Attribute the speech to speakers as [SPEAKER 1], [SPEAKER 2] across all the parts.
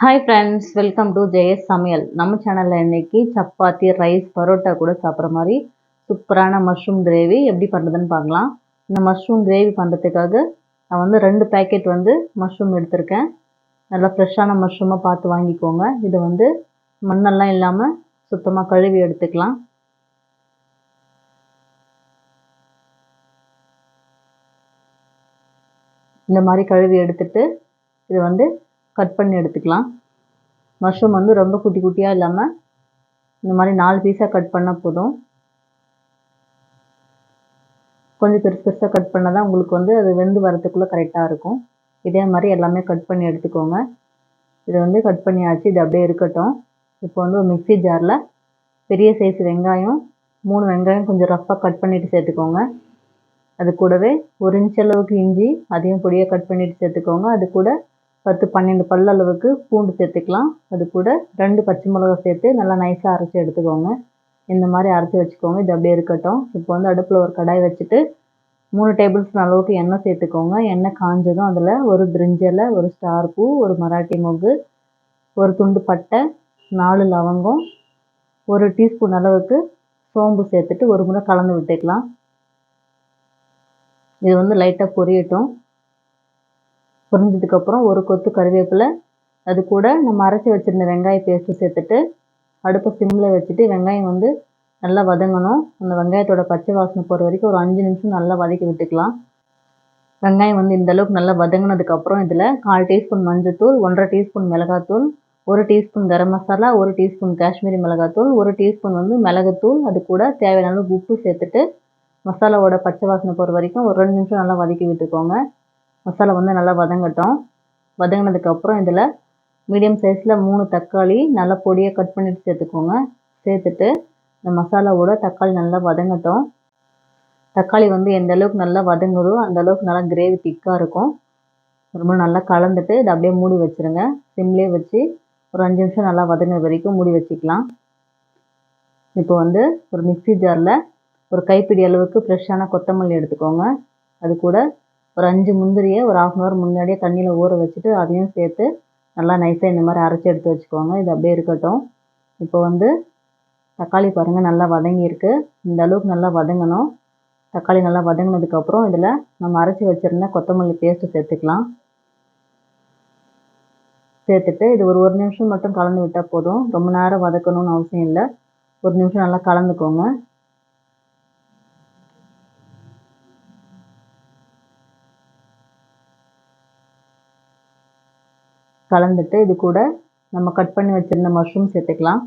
[SPEAKER 1] Hi friends welcome to Jaya's சமையல் நம்ம சேனலில் இன்றைக்கி சப்பாத்தி ரைஸ் பரோட்டா கூட சாப்பிட்ற மாதிரி சூப்பரான மஷ்ரூம் கிரேவி எப்படி பண்ணுறதுன்னு பார்க்கலாம். இந்த மஷ்ரூம் கிரேவி பண்ணுறதுக்காக நான் வந்து ரெண்டு பேக்கெட் வந்து மஷ்ரூம் எடுத்திருக்கேன். நல்லா ஃப்ரெஷ்ஷான மஷ்ரூமாக பார்த்து வாங்கிக்கோங்க. இதை வந்து மண்ணெல்லாம் இல்லாமல் சுத்தமாக கழுவி எடுத்துக்கலாம். இந்த மாதிரி கழுவி எடுத்துட்டு இது வந்து கட் பண்ணி எடுத்துக்கலாம். மஷ்ரூம் வந்து ரொம்ப குட்டி குட்டியாக இல்லாமல் இந்த மாதிரி நாலு பீஸாக கட் பண்ணால் போதும். கொஞ்சம் பெருசு பெருசாக கட் பண்ணால் தான் உங்களுக்கு வந்து அது வெந்து வரத்துக்குள்ளே கரெக்டாக இருக்கும். இதே மாதிரி எல்லாமே கட் பண்ணி எடுத்துக்கோங்க. இதை வந்து கட் பண்ணியாச்சு. இது அப்படியே இருக்கட்டும். இப்போ வந்து ஒரு மிக்சி ஜாரில் பெரிய சைஸ் வெங்காயம் மூணு வெங்காயம் கொஞ்சம் ரஃப்பாக கட் பண்ணிவிட்டு சேர்த்துக்கோங்க. அது கூடவே ஒரு இன்ச் அளவுக்கு இஞ்சி அதையும் பொடியாக கட் பண்ணிவிட்டு சேர்த்துக்கோங்க. அது கூட பத்து பன்னெண்டு பல் அளவுக்கு பூண்டு சேர்த்துக்கலாம். அது கூட ரெண்டு பச்சை மிளகா சேர்த்து நல்லா நைஸாக அரைச்சி எடுத்துக்கோங்க. இந்த மாதிரி அரைச்சி வச்சுக்கோங்க. இது அப்படியே இருக்கட்டும். இப்போ வந்து அடுப்பில் ஒரு கடாய் வச்சுட்டு மூணு டேபிள் ஸ்பூன் அளவுக்கு எண்ணெய் சேர்த்துக்கோங்க. எண்ணெய் காஞ்சதும் அதில் ஒரு பிரிஞ்சலை ஒரு ஸ்டார் பூ ஒரு மராட்டி மொகு ஒரு துண்டு பட்டை நாலு லவங்கம் ஒரு டீஸ்பூன் அளவுக்கு சோம்பு சேர்த்துட்டு ஒரு முறை கலந்து விட்டுக்கலாம். இது வந்து லைட்டாக பொரியட்டும். பொரிஞ்சதுக்கப்புறம் ஒரு கொத்து கருவேப்பிலை அது கூட நம்ம அரைச்சி வச்சுருந்த வெங்காய பேஸ்ட்டு சேர்த்துட்டு அடுப்பை சிம்மில் வச்சுட்டு வெங்காயம் வந்து நல்லா வதங்கணும். அந்த வெங்காயத்தோட பச்சை வாசனை போகிற வரைக்கும் ஒரு அஞ்சு நிமிஷம் நல்லா வதக்கி விட்டுக்கலாம். வெங்காயம் வந்து இந்த அளவுக்கு நல்லா வதங்கினதுக்கப்புறம் இதில் கால் டீஸ்பூன் மஞ்சள்தூள் ஒன்றரை டீஸ்பூன் மிளகாத்தூள் ஒரு டீஸ்பூன் கரம் மசாலா ஒரு டீஸ்பூன் காஷ்மீரி மிளகாத்தூள் ஒரு டீஸ்பூன் வந்து மிளகுத்தூள் அது கூட தேவையான அளவு உப்பு சேர்த்துட்டு மசாலாவோட பச்சை வாசனை போகிற வரைக்கும் ஒரு ரெண்டு நிமிஷம் நல்லா வதக்கி விட்டுக்கோங்க. மசாலா வந்து நல்லா வதங்கட்டும். வதங்கினதுக்கப்புறம் இதில் மீடியம் சைஸில் மூணு தக்காளி நல்லா பொடியாக கட் பண்ணிட்டு சேர்த்துக்கோங்க. சேர்த்துட்டு இந்த மசாலாவோட தக்காளி நல்லா வதங்கட்டும். தக்காளி வந்து எந்த அளவுக்கு நல்லா வதங்குதோ அந்த அளவுக்கு நல்லா கிரேவி திக்காக இருக்கும். ரொம்ப நல்லா கலந்துட்டு இதை அப்படியே மூடி வச்சுருங்க. சிம்லேயே வச்சு ஒரு அஞ்சு நிமிஷம் நல்லா வதங்குற வரைக்கும் மூடி வச்சுக்கலாம். இப்போ வந்து ஒரு மிக்சி ஜாரில் ஒரு கைப்பிடி அளவுக்கு ஃப்ரெஷ்ஷான கொத்தமல்லி எடுத்துக்கோங்க. அது கூட ஒரு அஞ்சு முந்திரியை ஒரு ஆஃப் அன் ஹவர் முன்னாடியே தண்ணியில் ஊற வச்சுட்டு அதையும் சேர்த்து நல்லா நைஸாக இந்த மாதிரி அரைச்சி எடுத்து வச்சுக்கோங்க. இது அப்படியே இருக்கட்டும். இப்போ வந்து தக்காளி பாருங்கள் நல்லா வதங்கியிருக்கு இந்த அளவுக்கு நல்லா வதங்கணும். தக்காளி நல்லா வதங்கினதுக்கப்புறம் இதில் நம்ம அரைச்சி வச்சுருந்த கொத்தமல்லி பேஸ்ட்டு சேர்த்துக்கலாம். சேர்த்துட்டு இது ஒரு ஒரு நிமிஷம் மட்டும் கலந்து விட்டால் போதும். ரொம்ப நேரம் வதக்கணும்னு அவசியம் இல்லை. ஒரு நிமிஷம் நல்லா கலந்துக்கோங்க. கலந்துட்டு இது கூட நம்ம கட் பண்ணி வச்சுருந்த மஷ்ரூம் சேர்த்துக்கலாம்.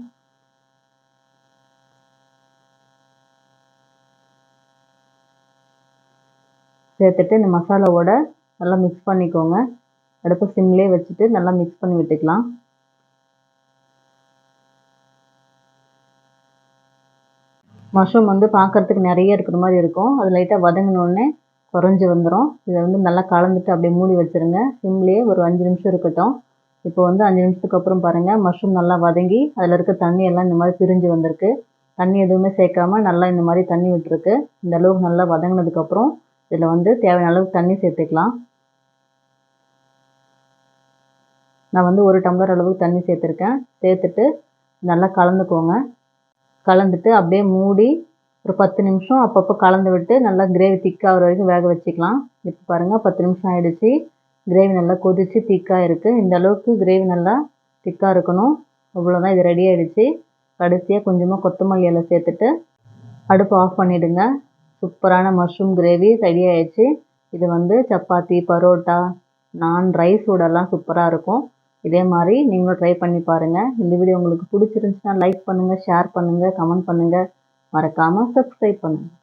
[SPEAKER 1] சேர்த்துட்டு இந்த மசாலாவோட நல்லா மிக்ஸ் பண்ணிக்கோங்க. அடுப்பை சிம்லேயே வச்சுட்டு நல்லா மிக்ஸ் பண்ணி விட்டுக்கலாம். மஷ்ரூம் வந்து பார்க்குறதுக்கு நிறைய இருக்கிற மாதிரி இருக்கும். அது லைட்டாக வதங்கினோடனே குறைஞ்சி வந்துடும் இதை வந்து நல்லா கலந்துட்டு அப்படியே மூடி வச்சுருங்க. சிம்லேயே ஒரு அஞ்சு நிமிஷம் இருக்கட்டும். இப்போ வந்து அஞ்சு நிமிஷத்துக்கு அப்புறம் பாருங்கள் மஷ்ரூம் நல்லா வதங்கி அதில் இருக்க தண்ணி எல்லாம் இந்த மாதிரி பிரிஞ்சு வந்திருக்கு. தண்ணி எதுவுமே சேர்க்காம நல்லா இந்த மாதிரி தண்ணி விட்டுருக்கு. இந்த அளவுக்கு நல்லா வதங்கினதுக்கப்புறம் இதில் வந்து தேவையான அளவுக்கு தண்ணி சேர்த்துக்கலாம். நான் வந்து ஒரு டம்ளர் அளவுக்கு தண்ணி சேர்த்துருக்கேன். சேர்த்துட்டு நல்லா கலந்துக்கோங்க. கலந்துட்டு அப்படியே மூடி ஒரு பத்து நிமிஷம் அப்பப்போ கலந்து விட்டு நல்லா கிரேவி திக்காகிற வரைக்கும் வேக வச்சுக்கலாம். இப்போ பாருங்கள் பத்து நிமிஷம் ஆகிடுச்சி கிரேவி நல்லா கொதித்து திக்காக இருக்குது இந்த அளவுக்கு கிரேவி நல்லா திக்காக இருக்கணும். அவ்வளோதான் இது ரெடி ஆகிடுச்சு கடைசியாக கொஞ்சமாக கொத்தமல்லி இலை சேர்த்துட்டு அடுப்பு ஆஃப் பண்ணிவிடுங்க சூப்பரான மஷ்ரூம் கிரேவி ரெடி ஆகிடுச்சு இது வந்து சப்பாத்தி பரோட்டா நான் ரைஸோடலாம் சூப்பராக இருக்கும். இதே மாதிரி நீங்களும் ட்ரை பண்ணி பாருங்கள் இந்த வீடியோ உங்களுக்கு பிடிச்சிருந்துச்சுன்னா லைக் பண்ணுங்கள் ஷேர் பண்ணுங்கள் கமெண்ட் பண்ணுங்கள் மறக்காமல் சப்ஸ்கிரைப் பண்ணுங்கள்